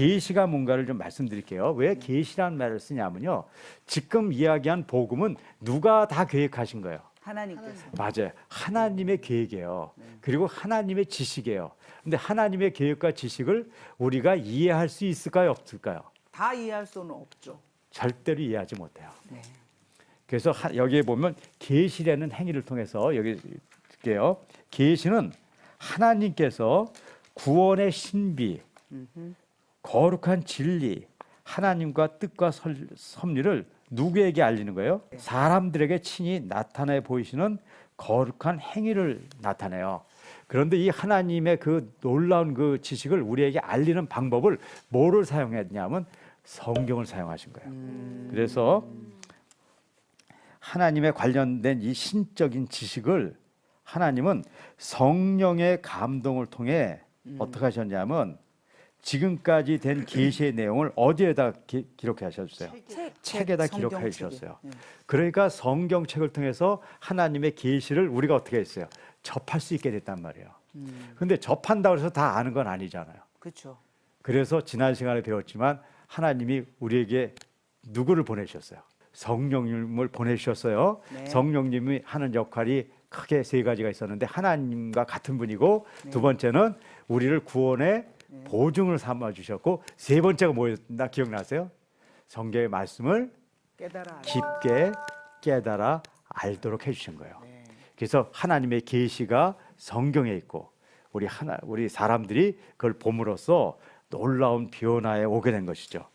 계시가 뭔가를 좀 말씀드릴게요. 왜 계시라는 말을 쓰냐면요. 지금 이야기한 복음은 누가 다 계획하신 거예요. 하나님께서 맞아요. 하나님의 계획이에요. 그리고 하나님의 지식이에요. 근데 하나님의 계획과 지식을 우리가 이해할 수 있을까요, 없을까요? 다 이해할 수는 없죠. 절대로 이해하지 못해요. 네. 그래서 하- 여기에 보면 계시라는 행위를 통해서 여기 볼게요. 계시는 하나님께서 구원의 신비, 거룩한 진리, 하나님과 뜻과 설- 섭리를 누구에게 알리는 거예요? 사람들에게 친히 나타내 보이시는 거룩한 행위를 나타내요. 그런데 이 하나님의 그 놀라운 그 지식을 우리에게 알리는 방법을 뭐를 사용했냐면 성경을 사용하신 거예요. 그래서 하나님에 관련된 이 신적인 지식을 하나님은 성령의 감동을 통해 어떻게 하셨냐면 지금까지 된 계시의 내용을 어디에다 기, 록해 하셨어요? 책에다 성경 기록해 책에. 주셨어요. 네. 그러니까 성경책을 통해서 하나님의 계시를 우리가 어떻게 했어요? 접할 수 있게 됐단 말이에요. 음, 근데 접한다고 해서 다 아는 건 아니잖아요. 그렇죠. 그래서 지난 시간에 배웠지만 하나님이 우리에게 누구를 보내셨어요? 성령님을 보내주셨어요. 네. 성령님이 하는 역할이 크게 세 가지가 있었는데 하나님과 같은 분이고 네. 두 번째는 우리를 구원의 보증을 삼아 주셨고 세 번째가 뭐였나 기억나세요? 성경의 말씀을 깨달아. 깊게 깨달아 알도록 해 주신 거예요. 네. 그래서 하나님의 계시가 성경에 있고 우리 하나 우리 사람들이 그걸 봄으로써 놀라운 변화에 오게 된 것이죠.